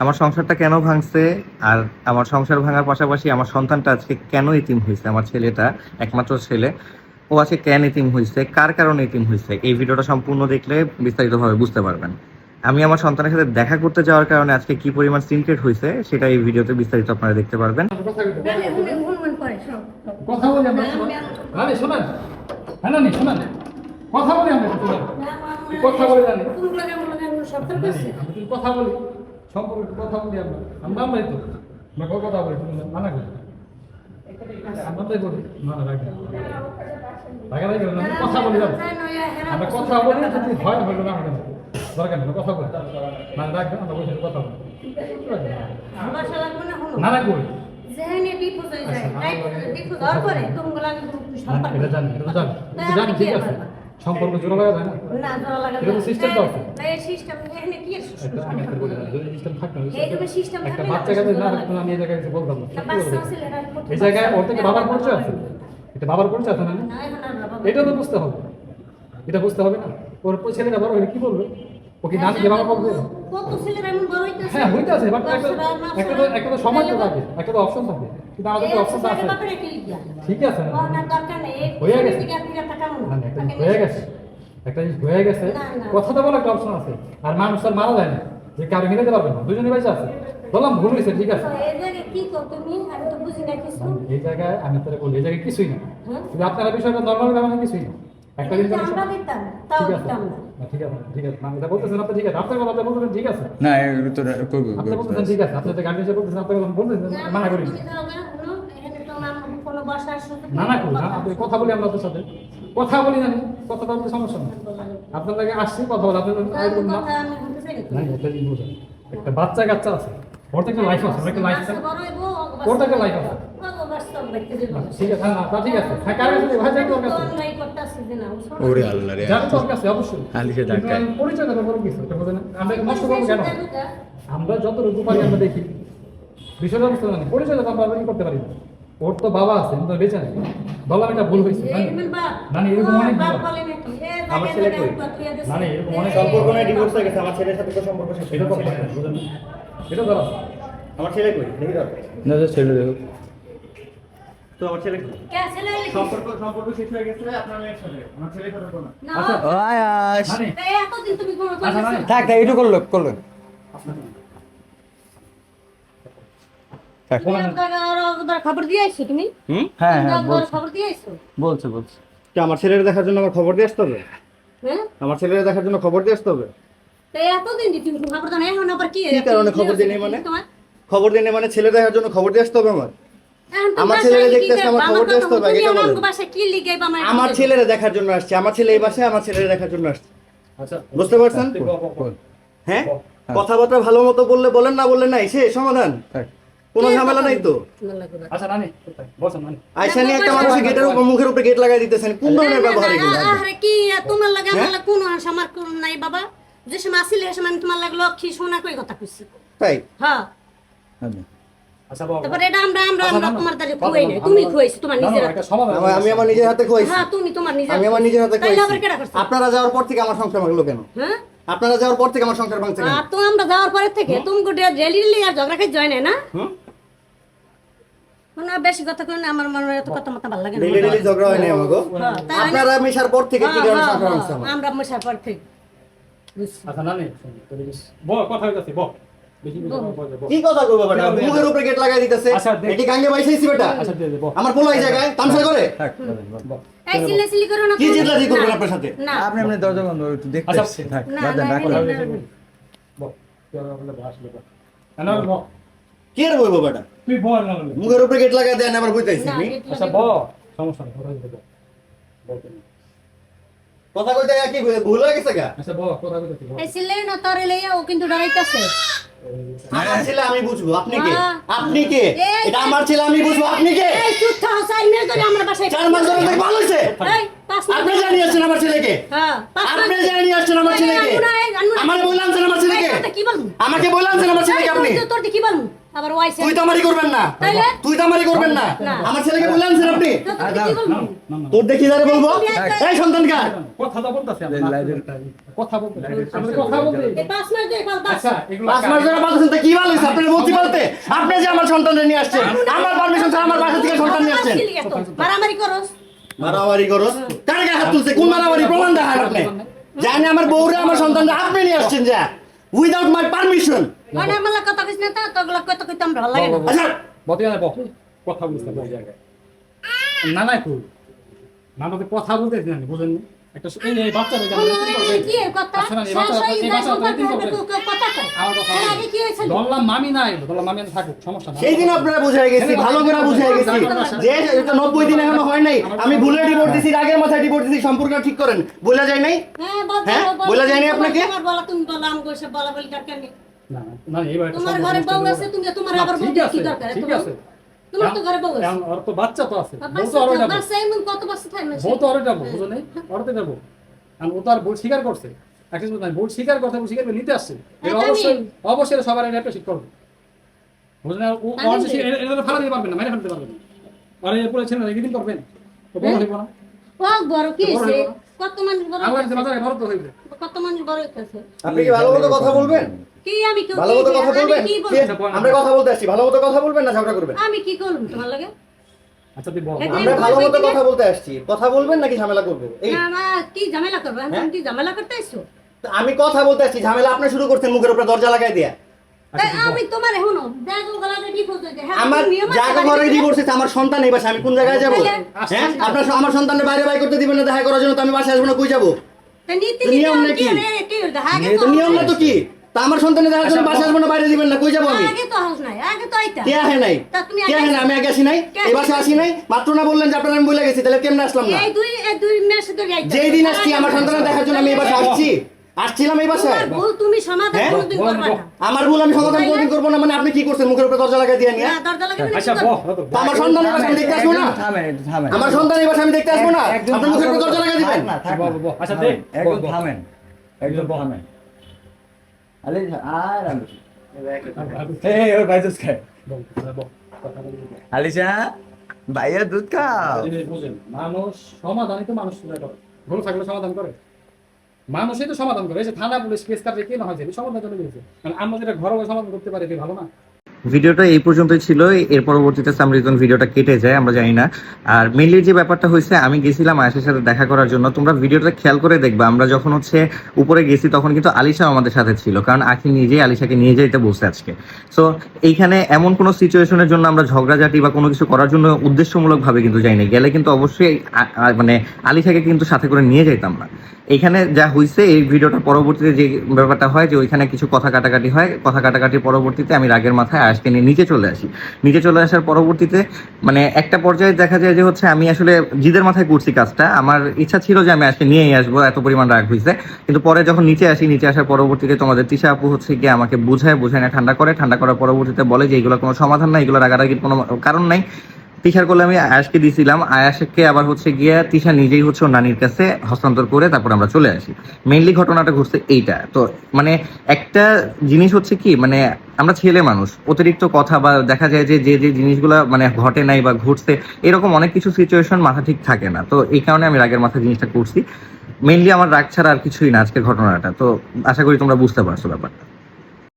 আমার সংসারটা কেন ভাঙছে আর আমার সংসার ভাঙার পাশাপাশি আমার সন্তানটা আজকে কেন ইতিম হয়েছে আমার ছেলেটা একমাত্র ছেলে ও আজকে কেন ইতিম হয়েছে কার কারণে ইতিম হয়েছে এই ভিডিওটা সম্পূর্ণ দেখলে বিস্তারিতভাবে বুঝতে পারবেন আমি আমার সন্তানের সাথে দেখা করতে যাওয়ার কারণে আজকে কি পরিমাণ সিনক্রেট হয়েছে সেটা এই ভিডিওতে বিস্তারিত আপনারা দেখতে পারবেন। কথা বলি হ্যাঁ কথা বলি কথা বলে সম্পর্কে কথা বলি আমরা। আমরা আমরাই তো। আমরা কত কথা বলি? তুমি মানা করি। আমরাই করি। মানা রাখি রাখা রাখি আমরা কথা বলি আমরা কথা বলি যদি হয় হলো না হবে দরকার নেই কথা বলি। মানে রাখবেন আমরা বসে কথা বলি। না, হয়ে যায়, আচ্ছা, হওয়ার পরে সম্পর্ক। এটা জানি এটা জানি। জানি ঠিক আছে? সম্পর্ক জোড়া লাগা যায় না না, জোড়া লাগা যায়। system তো আছে। তাই এই system, এখানে কি system? একটা আমি একটা বলি না, যদি system থাকতো না, এই যদি system একটা বাচ্চা কাছে না থাকতো না, আমি এই জায়গায় এসে বলতাম না। বাচ্চা। ছেলে, এই জায়গায় ওর থেকে বাবার পরিচয় আছে এটা বাবার পরিচয় আছে না না, এটা তো বুঝতে হবে এটা বুঝতে হবে না ওর ছেলেটা বড় হলে কি বলবে ও কি নানি বাবা বলবে কত ছেলেরা এমন বড় হইতেছে? হ্যাঁ হইতে আছে বাট একটা একটা তো। একটা তো সময় তো থাকে একটা তো অপশন থাকে কিন্তু আমাদের তো এই অপশনটা আছে? ঠিক আছে না দরকার নেই। হয়ে গেছে। না, না, একটা জিনিস হয়ে গেছে। একটা জিনিস হয়ে গেছে। না, না। কথা তো বলে একটা অপশন আছে। আর মানুষ আর মারা যায় না। যে কারও মিলাতে পারবে না। দুজনে বেঁচে আছে। বললাম ভুল হয়েছে ঠিক আছে। এই জায়গায় কি করো তুমি? আমি তো বুঝি এই জায়গায় বলি এই জায়গায় কিছুই না। হ্যাঁ? কিন্তু আপনারা বিষয়টা নর্মাল ব্যবহার কিছুই না। একটা জিনিস ঠিক আছে। ঠিক আছে ঠিক আছে। না বলতেছেন আপনি ঠিক আছে। আপনার কথা বলতেছেন ঠিক আছে। না এর ভিতরে আপনি বলতেছেন ঠিক আছে। আপনি তো গাড়ি এসে বলতেছেন আপনি বলতেছেন মানা করি না, না। না কথা বলি আমরা আপনার সাথে। কথা বলি না কথা বলতে সমস্যা নেই। আপনার লাগে আসছি কথা বলে আপনি এরকম না। না একটা বাচ্চা কাচ্চা আছে। ওর তো একটা লাইফ আছে ওর একটা লাইফ আছে। ওর তো একটা লাইফ আছে। না, ঠিক আছে না তা ঠিক আছে। হ্যাঁ কার কাছে ভাই যাই তোর কাছে। অন্যায় করতাছি যে না, শোনো। ওরে আল্লাহ রে যাবে তোর কাছে অবশ্যই। আলিশে পরিচয় দেবো বলে কিছু এটা বোঝেন না? আমরা নষ্ট করব কেন? আমরা যত রূপ পারি আমরা দেখি। বিষয়টা বুঝতে পারি পরিচয় দেবো আমরা করতে পারি না। ওর তো বাবা আছে কিন্তু বেঁচে নেই। বললাম এটা ভুল হয়েছে? মেন এরকম অনেক আমার ছেলে জায়গায় কই? বাপ হইয়া গেছে। না, না, এরকম অনেক সম্পর্ক নয় ডিভোর্স হয়ে গেছে আমার ছেলের সাথে তো সম্পর্ক শেষ এটা তো হয়ে? এটা ধরা আমার ছেলে কই? দেখি দাও। না তো ছেড়ে দেবো তো আমার ছেলে কই? কে ছেলে? সম্পর্ক সম্পর্ক শেষ হয়ে গেছে আপনার মেয়ের সাথে। আমার ছেলে না না, আচ্ছা। আয়াস মানে এই এতদিন তুমি কোনো আচ্ছা? মানে- থাক থাক একটু করল করল তুমি আপনাকে আরও ওদের খবর দিয়ে আইছো তুমি? হুম হ্যাঁ হ্যাঁ খবর দিয়ে আইছো? বলছে বলছে কি আমার ছেলের দেখার জন্য আমার খবর দিয়ে আসতে হবে হ্যাঁ? আমার ছেলের দেখার জন্য খবর দিয়ে আসতে হবে এতদিন খবর দাও এখন আবার কি? কি কারণে খবর হয়েছে? মানে? তোমার? খবর মানে ছেলে দেখার জন্য খবর দিয়ে আসতে হবে আমার এখন তো আমার বাসায় দেখতেছে, আমার খবর দিয়ে আসতে হবে, আমার ছেলেরা দেখার জন্য আসছে আমার ছেলে এই বাসায় আমার ছেলেরা দেখার জন্য আসছে আচ্ছা বুঝতে পারছেন হ্যাঁ কথাবার্তা ভালো মতো বললে বলেন না বললে নাই সে সমাধান কোনো ঝামেলা নাই তো? আচ্ছা নানি বসেন নানি। আইসা নিয়ে একটা মানুষের গেটের উপর মুখের উপরে গেট লাগাই দিতেছেন কোন ধরনের ব্যবহার এগুলো? আরে কি তোমার লাগে আমার হ্যাঁ? কোন আশা আমার কোন নাই বাবা। যে সময় আসিলে সময় আমি তোমার লাগে লক্ষ্মী সোনা কই কথা কইছি? তাই? হ্যাঁ। আচ্ছা। আচ্ছা তারপরে এটা আমরা আমরা আমরা তোমার খুয়াই নাই। তুমি খুয়াইছো তোমার না, না, নিজের আমি আমার নিজের হাতে খোয়াইছি। হ্যাঁ তুমি তোমার নিজের আমি আমার নিজের হাতে খোয়াইছি। আপনারা যাওয়ার পর থেকে আমার সংসার ভাঙলো কেন? হ্যাঁ? আপনারা যাওয়ার পর থেকে আমার সংসার ভাঙছে তো আমরা যাওয়ার পরে থেকে তুমি গোটে ঝগড়া খাই জয় নাই না? হুম? মানে বেশি কথা কই না আমার মনে হয় এত কথা ভালো লাগে না। ডেলি ডেলি ঝগড়া হয় না হ্যাঁ, তাই হয়? আপনারা মেশার পর থেকে কি হ্যাঁ, কারণে হ্যাঁ, হ্যাঁ, আমার? আমরা মশার পর থেকে। আচ্ছা বল কথা হইতাছে বল। কি কথা কইবো বেটা? দে, দে, দে। মুখের উপরে গেট লাগাই দিতেছে। আচ্ছা, এটি গাঙ্গে বাইসাইছি বেটা। আচ্ছা বল। আমার পোলা এই জায়গায় তামসা করে। এই করো না কি করবেন আপনার সাথে? না। আপনি আপনি দরজা বন্ধ একটু দেখতে আচ্ছা, থাক বাদ দেন। কি আর বলব বেটা? তুই বল না বলে। মুখের উপরে গেট লাগাই দেন আবার বুঝতেছি আচ্ছা সমস্যা নেই কথা কইতে কি ভুল হয়ে গেছে গা? আচ্ছা বল কথা বল। এই সিলে না তোর লইয়া ও কিন্তু ডরাইতাছে আমার ছেলে আমি বুঝব। আপনি কে। আপনি কে? এটা আমার ছেলে আমি বুঝব। আপনি কে? এই চুপ থাও সাইন মেরে ধরে আমার বাসায় চার মাস ধরে দেখে ভালো হয়েছে এই পাঁচ মিনিট আপনি জানিয়ে আসছেন আমার ছেলেকে? হ্যাঁ আপনি জানিয়ে আসছেন আমার ছেলেকে। আমারে বললাম আমার ছেলেকে? কি বলব? আমাকে বললাম আমার ছেলেকে আপনি? তোর কি বলব? আবার ওয়াইছে তুই তো করবেন না। তুই তো করবেন না। না। আমার ছেলেকে বলে আনছেন আপনি? কি বলব? না না তোর দেখি যারে বলব। এই সন্তান কার? কথা তো বলতেছি কথা বলতে কথা বলতে পাঁচ মাস ধরে পাল পাস আচ্ছা এগুলো পাঁচ মাস ধরে বাঁচাচ্ছেন তো কি ভালো বলতে বলতে আপনি যে আমার নিয়ে আসছেন আমার পারমিশন ছাড়া আমার বাসা থেকে সন্তান নিয়ে আসছেন। মারামারি করস। মারামারি করো কার গায়ে হাত তুলছে? কোন মারামারি? প্রমাণ দেখান আপনি। জানি আমার বউরে আমার সন্তানরা আপনি নিয়ে আসছেন যা। উইদাউট মাই পারমিশন মানে আমার কথা কইছ না তা তোগুলা কত কইতাম ভালো লাগে না। বক কথা জায়গায়। না না কই? না তো কথা বলতে জানি বুঝেন না? একটা এই এই বাচ্চা রে জানি কি কথা? না, এই বাচ্চা- এই বাচ্চা কথা আমার কথা আগে কি হয়েছিল? ধরলাম মামি নাই ধরলাম মামি থাকুক সমস্যা না সেই দিন আপনারা বুঝাই গেছি ভালো করে বুঝাই গেছি। যে এটা নব্বই দিন এখনও হয় নাই আমি ভুলে ডিভোর্স দিছি আগের মাথায় ডিভোর্স দিছি সম্পর্ক ঠিক করেন। বলে যায় নাই? হ্যাঁ বল হ্যাঁ? যায়নি তোমার- আপনাকে? বলা তুমি বলা আমি কইছে বলা বলি দরকার নেই না না এইবার তোমার ঘরে বউ আছে তুমি তোমার আবার বউ কি দরকার? ঠিক আছে। তোমার তো ঘরে বউ আছে। এখন তো বাচ্চা তো আছে বউ তো আরও তো- বাচ্চা এমন কত বাচ্চা থাকে না বউ তো আরও যাব বুঝো নেই? অরতে যাব কারণ ও তো আর ভুল স্বীকার করছে। জিনিস বলতে ভুল স্বীকার করতে ভুল স্বীকার নিতে আসছে। অবশ্যই অবশ্যই সবার এটা অ্যাপ্রিসিয়েট করবে বুঝলেন না ও জানি। অবশ্যই এটা এটা ফালা দিতে পারবেন না মেরে ফেলতে পারবেন না। আর এরপরে ছেলে দিন করবেন তো বড় হইব না। ও বড় কি বড় না? কত মানুষ বড় ভারত তো হইবে। কত মানুষ বড় হইতেছে? আপনি কি ভালো মতো কথা বলবেন? কি আমি কি ভালো মতো কথা বলবেন? কি আমরা কথা বলতে আসছি। ভালো মতো কথা বলবেন না ঝগড়া করবেন? আমি কি করব তোমার লাগে? আচ্ছা তুই বল। আমরা ভালো মতো কথা বলতে আসছি। কথা বলবেন নাকি ঝামেলা করব এই না, কি ঝামেলা করব? এখন হ্যাঁ? কি ঝামেলা করতে আইছো আমি কথা বলতে আসছি। ঝামেলা আপনি শুরু করছেন মুখের উপরে দরজা লাগাই দিয়া। আমি তোমার গলাতে কি হ্যাঁ আমার ঘরে আমার সন্তান এই বাসায় আমি কোন জায়গায় যাব? হ্যাঁ? আপনার আমার সন্তানের বাইরে বাই করতে দিবেন না দেখা করার জন্য তো আমি বাসায় আসব না কই যাব? নিয়ম নিয়ম নাকি? কি? রে কি হইছে? আগে তো নিয়ম না তো কি? তা আমার সন্তানের দেখার জন্য আচ্ছা, আসব না বাইরে দিবেন না কই যাব আমি? আগে তো হাউস নাই আগে তো আইতা। কে আহে নাই? কে আহে না আমি আগে আসি নাই? এই বাসায় আসি? নাই? মাত্র না বললেন যে আপনার আমি বলে গেছি তাহলে কেমনে আসলাম না? এই দুই দুই মাস ধরে আইতা যেই দিন আসছি আমার সন্তানের দেখার জন্য আমি এই বাসায় আসছি। আসছিলাম এই বাসায়। তোমার ভুল তুমি সমাধান হ্যাঁ? কোনোদিন করবে না। আমার ভুল আমি সমাধান কোনদিন করব না মানে আপনি কি করছেন? মুখের উপরে দরজা লাগাই দিয়ে নিয়ে? না দরজা লাগাবে না আচ্ছা? তা আমার সন্তানের বাসায় আমি দেখতে আসব না? থামেন থামেন। আমার সন্তান এই বাসায় আমি দেখতে আসব না? আপনার মুখের উপরে দরজা লাগাই দিবেন? না, থাক বল, আচ্ছা, থামেন, দে, একদম। থামেন একদম। থামেন। আরে আর আমি এই ভাই দুধ খায়। আলিশা ভাইয়া দুধ খাও। মানুষ সমাধানই তো মানুষ করে ভুল থাকলে সমাধান করে। মানুষই তো সমাধান করে। এসে থানা পুলিশ কেস তার কে না হয়েছে সমাধান জন্য বেরিয়েছে কারণ আমরা যেটা ঘরে সমাধান করতে পারি ভালো না? ভিডিওটা এই পর্যন্তই ছিল। এর পরবর্তীতে সাম রিজন ভিডিওটা কেটে যায়, আমরা জানি না। আর মেনলি যে ব্যাপারটা হয়েছে, আমি গেছিলাম আয়েশের সাথে দেখা করার জন্য। তোমরা ভিডিওটা খেয়াল করে দেখবা, আমরা যখন হচ্ছে উপরে গেছি, তখন কিন্তু আলিশা আমাদের সাথে ছিল, কারণ আখি নিজেই আলিশাকে নিয়ে যেতে বসে আজকে। সো এইখানে এমন কোনো সিচুয়েশনের জন্য আমরা ঝগড়াঝাটি বা কোনো কিছু করার জন্য উদ্দেশ্যমূলক ভাবে কিন্তু যাইনি। গেলে কিন্তু অবশ্যই মানে আলিশাকে কিন্তু সাথে করে নিয়ে যেতাম না। এখানে যা হয়েছে এই ভিডিওটা পরবর্তীতে যে ব্যাপারটা হয়, যে ওইখানে কিছু কথা কাটাকাটি হয়, কথা কাটাকাটির পরবর্তীতে আমি রাগের মাথায় আজকে নিয়ে নিচে চলে আসি। নিচে চলে আসার পরবর্তীতে মানে একটা পর্যায়ে দেখা যায় যে হচ্ছে আমি আসলে জিদের মাথায় করছি কাজটা। আমার ইচ্ছা ছিল যে আমি আজকে নিয়েই আসব, এত পরিমাণ রাগ হয়েছে কিন্তু পরে যখন নিচে আসি, নিচে আসার পরবর্তীতে তোমাদের তিশা আপু হচ্ছে গিয়ে আমাকে বুঝায় বুঝায় না, ঠান্ডা করে। ঠান্ডা করার পরবর্তীতে বলে যে এগুলো কোনো সমাধান নাই, এগুলো রাগারাগির কোনো কারণ নাই। তিশার করলে আমি আয়াসকে দিয়েছিলাম আয়াসকে আবার হচ্ছে গিয়া তিশা নিজেই হচ্ছে নানির কাছে হস্তান্তর করে তারপর আমরা চলে আসি। মেইনলি ঘটনাটা ঘটছে এইটা। তো মানে একটা জিনিস হচ্ছে কি মানে আমরা ছেলে মানুষ, অতিরিক্ত কথা বা দেখা যায় যে যে যে জিনিসগুলো মানে ঘটে নাই বা ঘটছে, এরকম অনেক কিছু সিচুয়েশন মাথা ঠিক থাকে না। তো এই কারণে আমি রাগের মাথা জিনিসটা করছি। মেইনলি আমার রাগ ছাড়া আর কিছুই না আজকের ঘটনাটা। তো আশা করি তোমরা বুঝতে পারছ ব্যাপারটা।